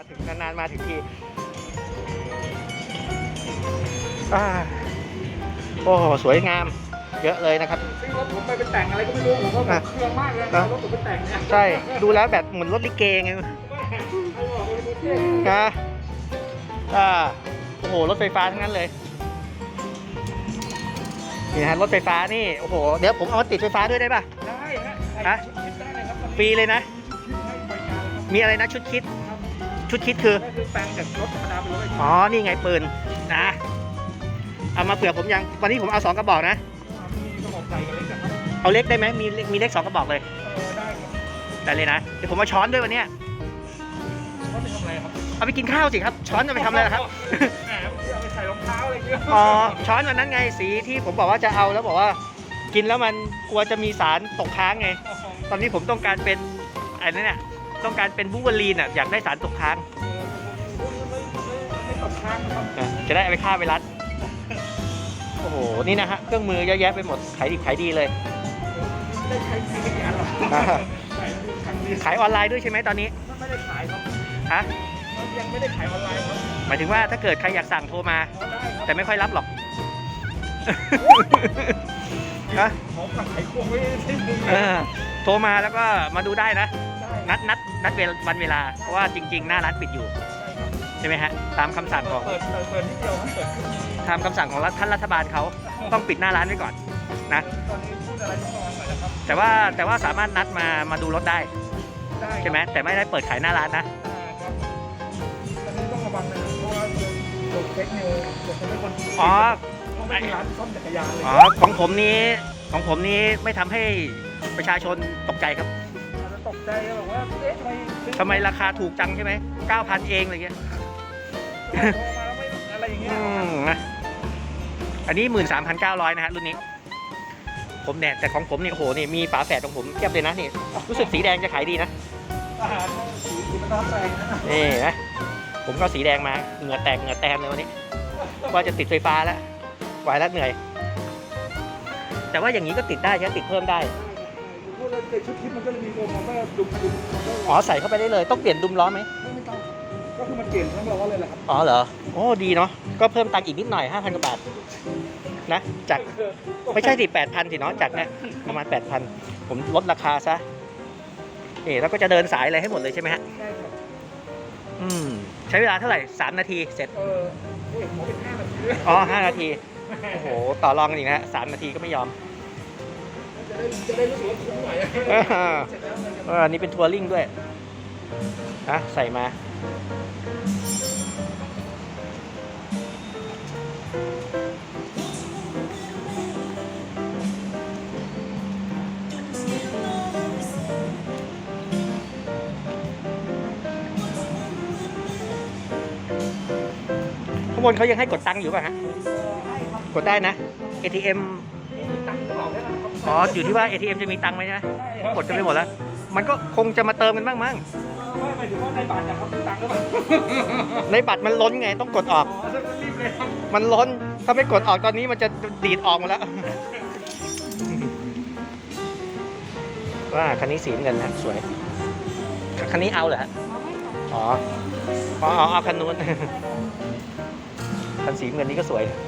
มาถึงนานๆมาถึงทีอ่าโอ้โหสวยงาม เยอะเลยนะครับซึ่งรถผมไปเป็นแต่งอะไรก็ไม่รู้ผมก็อะเครื่องมากเลยนะรถผมไปแต่งเนี่ยใช่ดูแล้วแบบเหมือนรถลิเกไงใครบอกว่าเป็นเท่นะอ่าโอ้โหรถไฟฟ้าทั้งนั้นเลยนี่นะฮะรถไฟฟ้านี่โอ้โหเดี๋ยวผมเอามาติดไฟฟ้าด้วยได้ป่ะได้ฮะฮะคิดได้เลยครับตอนนี้ฟรีเลยนะคิดให้บริการเลยครับมีอะไรนะชุดคิด ชุดคิดคือ ก็คือแปลงจากรถธรรมดาเป็นรถไฟฟ้าอ๋อ นี่ไงปืนนะ เอามาเผื่อผมยัง วันนี้ผมเอาสองกระบอกนะ มีกระบอกใส่กันเล็กนะครับเอาเล็กได้ไหมมีเล็กมีเล็กสองกระบอกเลย เออได้ครับได้เลยนะ เดี๋ยวผมมาช้อนด้วยวันเนี้ยเขาไปทำอะไรครับเอาไปกินข้าวสิครับ ช้อนจะไปทำอะไรล่ะครับ แหมเอาไปใส่รองเท้าอะไรเงี้ยอ๋อ ช้อนวันนั้นไงสีที่ผมบอกว่าจะเอาแล้วบอกว่า กินแล้วมันกลัวจะมีสารตกค้างไง ตอนนี้ผมต้องการเป็นอะไรนั่นเนี่ย ต้องการเป็นบูเวอรีนอะอยากได้สารตกค้างไม่ตกข้างนะครับอะจะได้เอาไปฆ่าไวรัสโอ้โหนี่นะฮะเครื่องมือเยอะแยะไปหมดขายดิบขายดีเลยไม่ได้ใช้ใช้ไม่กี่อันหรอกอ่าใส่ดูครั้งเดียวขายออนไลน์ด้วยใช่ไหมตอนนี้ไม่ได้ขายครับฮะยังไม่ได้ขายออนไลน์ครับหมายถึงว่าถ้าเกิดใครอยากสั่งโทรมา พอได้ครับแต่ไม่ค่อยรับหรอก ฮะ ขอฝากขายควงไว้ที่นึงเออโทรมาแล้วก็มาดูได้นะได้ นัดนัดนัดเวลวันเวลา เพราะว่าจริง ๆ หน้าร้านปิดอยู่ ใช่ไหมฮะ ตามคำสั่งของ เปิดเปิดเปิดนิดเดียวครับเปิดตามคำสั่งของรัฐท่านรัฐบาลเขาต้องปิดหน้าร้านไว้ก่อนนะ ตอนนี้พูดอะไรต้องระวังหน่อยนะครับแต่ว่าแต่ว่าสามารถนัดมามาดูรถได้ได้ใช่ไหมแต่ไม่ได้เปิดขายหน้าร้านนะ อ่าครับตอนนี้ต้องระวังนะครับเพราะว่าโดนเฟกนิวโดนคนไม่คนอ๋อเขาไม่มีร้านซ่อมจักรยานเลยอ๋อของผมนี้ของผมนี้ไม่ทำให้ประชาชนตกใจครับอาจจะตก ใจบอกว่าเอ๊ะทำไมซื้อทำไมราคาถูกจังใช่ไหม9,000เองอะไรเงี้ยโทรมาแล้วไม่อะไรอย่างเงี้ยอืมนะอันนี้13,900นะฮะรุ่นนี้ ผมเนี่ยแต่ของผมเนี่ยโอ้โหนี่มีฝาแฝดของผมเทียบเลยนะนี่รู้สึกสีแดงจะขายดีนะ อาหารสีมันต้องแรงนะนี่นะผมก็เอาสีแดงมาเหงื่อแตกเหงื่อแตนเลยวันนี้ว่าจะติดไฟฟ้าแล้วไหวแล้วเหนื่อย แต่ว่าอย่างนี้ก็ติดได้ใช่ไหมติดเพิ่มได้ พูดเลยเด็กชุดคิดมันก็เลยมีโฟมมันก็ดุมดุมมันก็อ๋อใส่เข้าไปได้เลยต้องเปลี่ยนดุมล้อไหมไม่ต้องก็คือมันเปลี่ยนทั้งล้อเลยแหละครับอ๋อเหรอโอ้ดีเนาะก็เพิ่มตังค์อีกนิดหน่อย5,000กว่าบาทนะจากไม่ใช่ดิ8,000สิเนาะจากเนี่ยประมาณ8,000ผมลดราคาซะนี่แล้วก็จะเดินสายอะไรให้หมดเลยใช่ไหมฮะใช่ครับอืมใช้เวลาเท่าไหร่3นาทีเสร็จเออเอ๊ะขอเป็นห้านาทีด้วยอ๋อ5นาทีโอ้โหต่อรองกันอีกนะฮะ3นาทีก็ไม่ยอม จะได้รู้สึกว่าคุ้มหน่อยอันนี้เป็นทัวริงด้วยนะใส่มาข้างบนเขายังให้กดตังค์อยู่ป่ะฮะ กดได้นะ ATM อ๋อ อยู่ที่ว่า ATM จะมีตังค์ไหมนะใช่ครับกดกันไปหมดแล้ว มันก็คงจะมาเติมกันบ้างมั้ง ไม่หมายถึงว่าในบัตรนะครับมีตังค์หรือเปล่าในบัตรมันล้นไงต้องกดออก อ๋อถ้ารีบเลยครับมันล้น ถ้าไม่กดออกตอนนี้มันจะดีดออกหมดแล้ว ว่าคันนี้สีน้ำเงินนะสวย คันนี้เอาเหรอฮะอ๋อ อ๋อเอาเอาคันนู้น คันสีน้ำเงินนี้ก็สวยเ